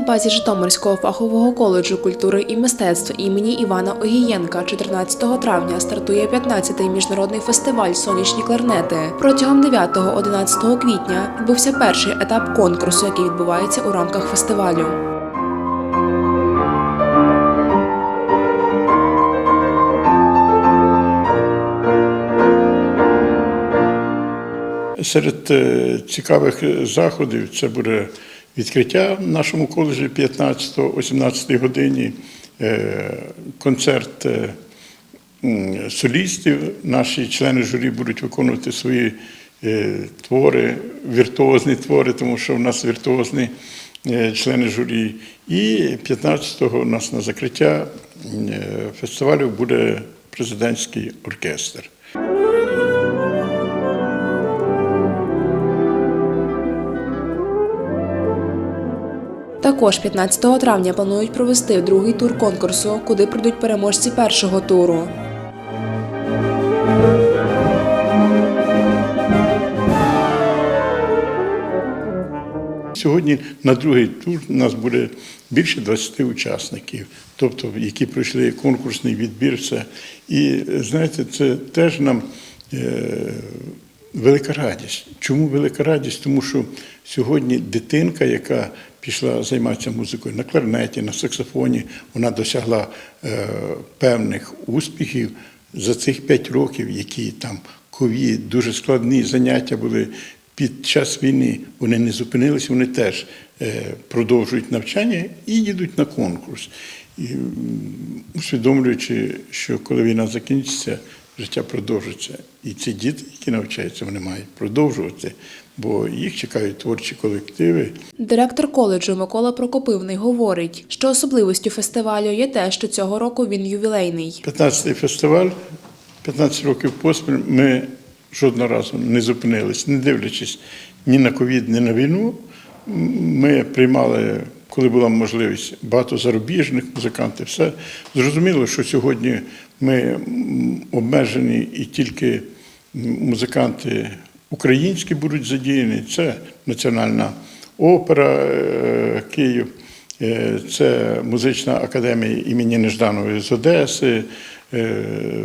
базі Житомирського фахового коледжу культури і мистецтв імені Івана Огієнка 14 травня стартує 15-й міжнародний фестиваль Сонячні кларнети. Протягом 9-11 квітня відбувся перший етап конкурсу, який відбувається у рамках фестивалю. Серед е, цікавих е, заходів це буде відкриття в нашому коледжі 15-18 годині, е, концерт е, солістів. Наші члени журі будуть виконувати свої е, твори, віртуозні твори, тому що в нас віртуозні члени журі. І 15-го у нас на закриття фестивалю буде президентський оркестр. Також 15 травня планують провести другий тур конкурсу, куди прийдуть переможці першого туру. Сьогодні на другий тур у нас буде більше 20 учасників, тобто які пройшли конкурсний відбір. Все. І знаєте, це теж нам е, велика радість. Чому велика радість? Тому що сьогодні дитинка, яка пішла займатися музикою на кларнеті, на саксофоні, вона досягла е, певних успіхів за цих 5 років, які там ковід, дуже складні заняття були під час війни вони не зупинилися, вони теж е, продовжують навчання і їдуть на конкурс. І усвідомлюючи, що коли війна закінчиться, життя продовжиться. І ці діти, які навчаються, вони мають продовжувати, бо їх чекають творчі колективи. Директор коледжу Микола Прокопивний говорить, що особливістю фестивалю є те, що цього року він ювілейний. 15-й фестиваль, 15 років поспіль ми жодного разу не зупинились, не дивлячись ні на ковід, ні на війну. Ми приймали, коли була можливість, багато зарубіжних музикантів. Все зрозуміло, що сьогодні ми обмежені і тільки музиканти українські будуть задіяні. Це Національна опера е, Київ. Е, Це музична академія імені Нежданової з Одеси, е,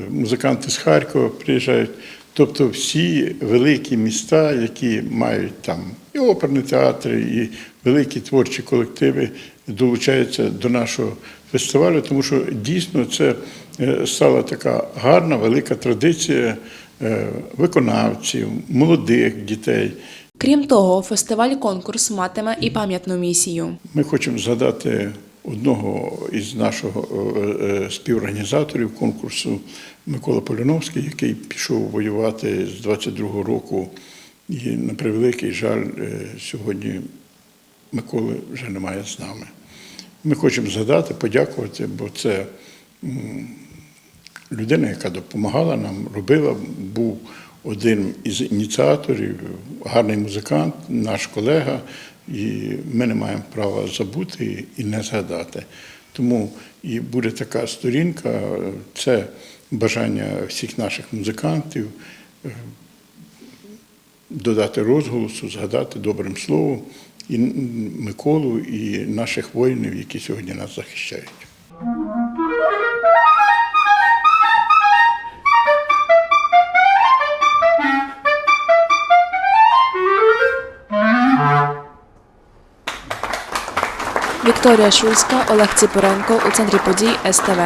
музиканти з Харкова приїжджають. Тобто всі великі міста, які мають там і оперні театри, і великі творчі колективи долучаються до нашого фестивалю, тому що дійсно це е, стала така гарна, велика традиція е, виконавців, молодих дітей. Крім того, фестиваль-конкурс матиме і пам'ятну місію. Ми хочемо згадати одного із нашого е, е, співорганізаторів конкурсу Микола Поліновський, який пішов воювати з 22-го року. І на превеликий жаль, е, сьогодні Миколи вже немає з нами. Ми хочемо згадати, подякувати, бо це людина, яка допомагала нам, робила, був один із ініціаторів, гарний музикант, наш колега, і ми не маємо права забути і не згадати. Тому і буде така сторінка, це бажання всіх наших музикантів е, додати розголосу, згадати добрим словом і Миколу, і наших воїнів, які сьогодні нас захищають. Вікторія Шульська, Олег Ціпоренко у центрі подій СТВ.